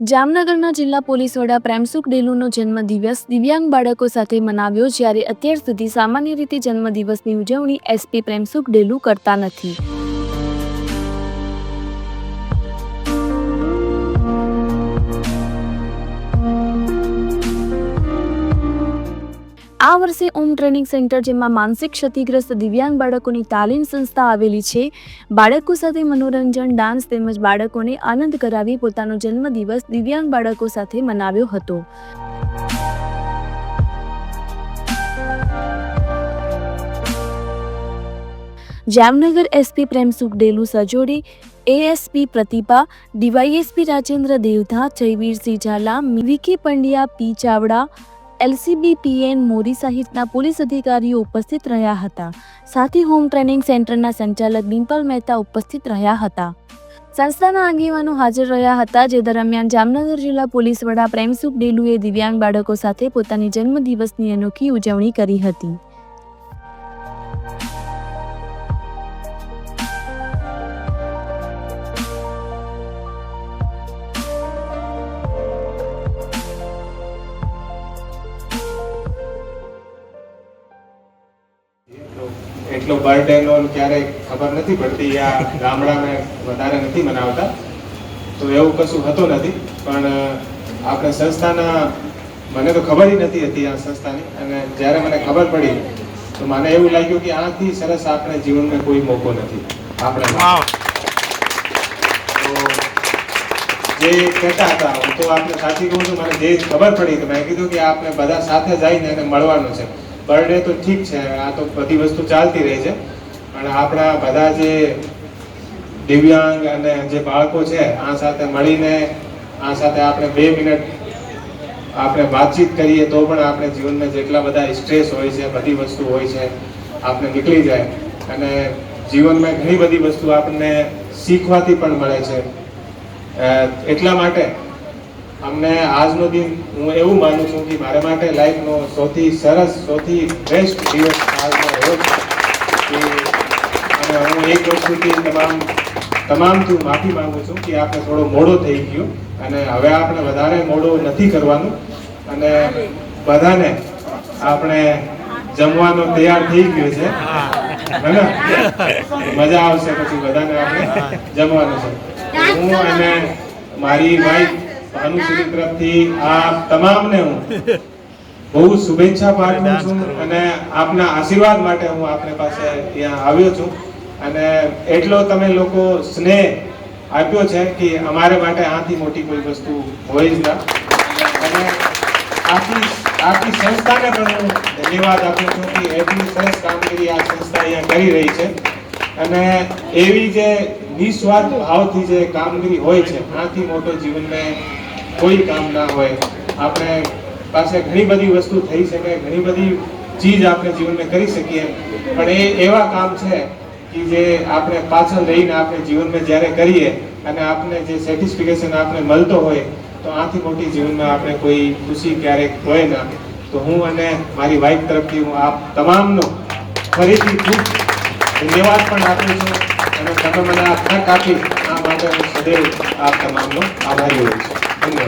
જામનગરના જિલ્લા પોલીસ વડા પ્રેમસુખ ડેલુનો જન્મદિવસ દિવ્યાંગ બાળકો સાથે મનાવ્યો જ્યારે અત્યાર સુધી સામાન્ય રીતે જન્મદિવસની ઉજવણી એસપી પ્રેમસુખ ડેલુ કરતા નથી. આ વર્ષે ઓમ ટ્રેનિંગ સેન્ટર જેમાં માનસિક ક્ષતિગ્રસ્ત દિવ્યાંગ બાળકોની તાલીમ સંસ્થા આવેલી છે. બાળકો સાથે મનોરંજન, ડાન્સ તેમજ બાળકોને આનંદ કરાવી પોતાનો જન્મદિવસ દિવ્યાંગ બાળકો સાથે મનાવ્યો હતો. Jamnagar SP Premsukh Delu સજોડી ASP Pratibha DYSP Rajendra Devdha, Jayvirsinh Zala Vicky Pandya, P Chavda LCB PN Mori સહિતના પોલીસ અધિકારીઓ ઉપસ્થિત રહ્યા હતા. સાથે હોમ ટ્રેનિંગ સેન્ટરના સંચાલક ડિમ્પલ મહેતા ઉપસ્થિત રહ્યા હતા. સંસ્થાના આગેવાનો હાજર રહ્યા હતા, જે દરમિયાન જામનગર જિલ્લા પોલીસ વડા પ્રેમસુખ ડેલુએ દિવ્યાંગ બાળકો સાથે પોતાની જન્મદિવસની અનોખી ઉજવણી કરી હતી. એટલો બર્થડે નો ક્યારેય ખબર નથી પડતી. આ ગામડાને વધારે નથી મનાવતા. તો એવું કશું હતું નથી. પણ આપણે સંસ્થાના મને તો ખબર નથી હતી આ સંસ્થાની. અને જ્યારે મને ખબર પડી તો મને એવું લાગ્યું કે આથી સરસ આપણે જીવનમાં કોઈ મોકો નથી. આપણે તો જે કહેતા હતા હું તો આપણે સાચી કહું છું મને જે ખબર પડી તો મેં કીધું કે આપણે બધા સાથે જઈને એને મળવાનું છે. બર્થડે તો ઠીક છે, આ તો બધી વસ્તુ ચાલતી રહે છે. પણ આપણા બધા જે દિવ્યાંગ અને જે બાળકો છે, આ સાથે મળીને, આ સાથે આપણે બે મિનિટ આપણે વાતચીત કરીએ તો પણ આપણે જીવનમાં જેટલા બધા સ્ટ્રેસ હોય છે, બધી વસ્તુ હોય છે આપણે નીકળી જાય. અને જીવનમાં ઘણી બધી વસ્તુ આપણને શીખવાથી પણ મળે છે. એટલા માટે અમને આજનો દિન હું એવું માનું છું કે મારા માટે લાઈફનો સૌથી સરસ, સૌથી બેસ્ટ દિવસ આજનો એવો છે અને હું એક વસ્તુથી તમામ તમામથી હું માફી માંગુ છું કે આપણે થોડો મોડો થઈ ગયો અને હવે આપણે વધારે મોડો નથી કરવાનું અને બધાને આપણે જમવાનો તૈયાર થઈ ગયો છે. મજા આવશે પછી બધાને આપણે જમવાનું છે. હું અને મારી વાઈફ ભાનુશ્રી તરફથી આ તમામને હું બહુ શુભેચ્છા પાઠવું છું અને આપના આશીર્વાદ માટે હું આપને પાસે ત્યાં આવ્યો છું. અને એટલો તમે લોકો સ્નેહ આપ્યો છે કે અમારે માટે આથી મોટી કોઈ વસ્તુ હોય જ ના. અને આખી આખી સંસ્થાને પણ હું ધન્યવાદ આપું છું કે એટલી સરસ કામગીરી આ સંસ્થા અહીંયા કરી રહી છે. અને એવી જે નિસ્વાર્થ ભાવથી જે કામગીરી હોય છે આથી મોટો જીવનમાં કોઈ કામ ના હોય. આપણે પાસે ઘણી બધી વસ્તુ થઈ શકે, ઘણી બધી ચીજ આપણે જીવનમાં કરી શકીએ. પણ એ એવા કામ છે કે જે આપણે પાછળ રહીને આપણે જીવનમાં જ્યારે કરીએ અને આપણે જે સેટિસ્ફિકેશન આપણે મળતો હોય, તો આથી મોટી જીવનમાં આપણે કોઈ ખુશી ક્યારેક હોય ના. તો હું અને મારી વાઈફ તરફથી હું આપ તમામનો ફરીથી ખૂબ ધન્યવાદ પણ આપું છું અને તમે મને આ તક આપી, આ માટે હું સદૈવ આપ તમામનો આભારી હોઉં છું.